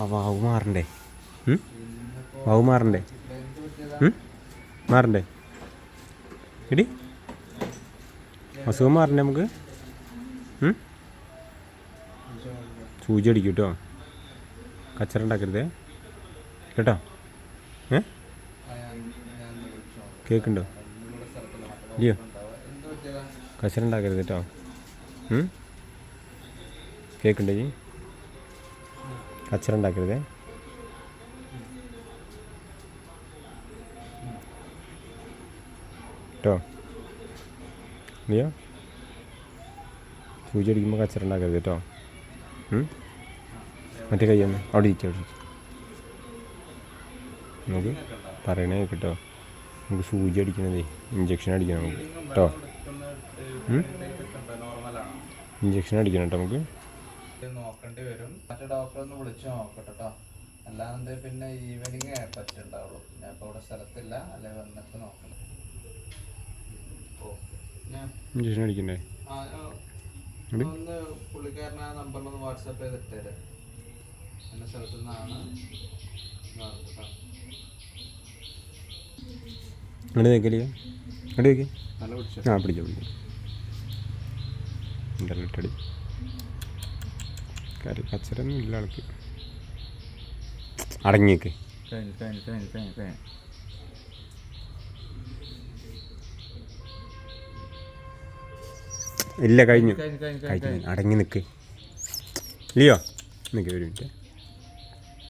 ആ വാവ് മാറണ്ടേ? വാവ് മാറണ്ടേ മാറണ്ടേ എടി. അസുഖം മാറണ്ടേ നമുക്ക്? സൂചി അടിക്കും കേട്ടോ കച്ചറ ഉണ്ടാക്കരുതേ. കേട്ടോ? ഏ? കേക്കുണ്ടോ ഇല്ലയോ? കച്ചറ ഉണ്ടാക്കരുത് കേട്ടോ. ഈ കച്ചറ ഉണ്ടാക്കരുതേ കേട്ടോ ഇല്ലയോ സൂചി അടിക്കുമ്പോൾ കച്ചറ ഉണ്ടാക്കരുത് കേട്ടോ? മറ്റേ കയ്യൊന്ന് അവിടെ ഇരിക്കും അവിടെ ഇരിക്കും. നമുക്ക് പറയണേ കേട്ടോ നമുക്ക് സൂചി അടിക്കണതേ ഇഞ്ചക്ഷൻ അടിക്കണം നമുക്ക്. കേട്ടോ ഇഞ്ചക്ഷൻ അടിക്കണം കേട്ടോ നമുക്ക്. നോക്കേണ്ടി വരും. മറ്റേ ഡോക്ടറെ ഒന്ന് വിളിച്ച് നോക്കട്ടെ കേട്ടോ അല്ലാതെ പിന്നെ ഈവനിങ് പറ്റുണ്ടാവുള്ളൂ. ഞാൻ ഇപ്പോൾ ഇവിടെ സ്ഥലത്തില്ല. അല്ലെ വന്നിട്ട് നോക്കണം. ഇഞ്ചക്ഷൻ അടിക്കണ്ടേ? ഒന്ന് പുള്ളിക്കാരൻ ആ നമ്പറിൽ ഒന്ന് വാട്സാപ്പ് ചെയ്തിട്ടേര് എന്റെ സ്ഥലത്തു നിന്നാണ് ഇങ്ങോട്ട് നിൽക്കല്ലേ ഇങ്ങോട്ട് നിൽക്ക് നല്ല പിടിച്ചു ആ പിടിച്ചോ പിടിച്ചോ. ഇന്റർനെറ്റ് അടി കാര്യം കച്ചറൊന്നും ഇല്ല ആൾക്ക്. അടങ്ങിയേക്ക്. ഇല്ല കഴിഞ്ഞു. കഴിഞ്ഞു കഴിഞ്ഞു കഴിഞ്ഞു കഴിഞ്ഞു. അടങ്ങി നിൽക്ക് ഇല്ലയോ നിൽക്ക് ഒരു മിനിറ്റ്.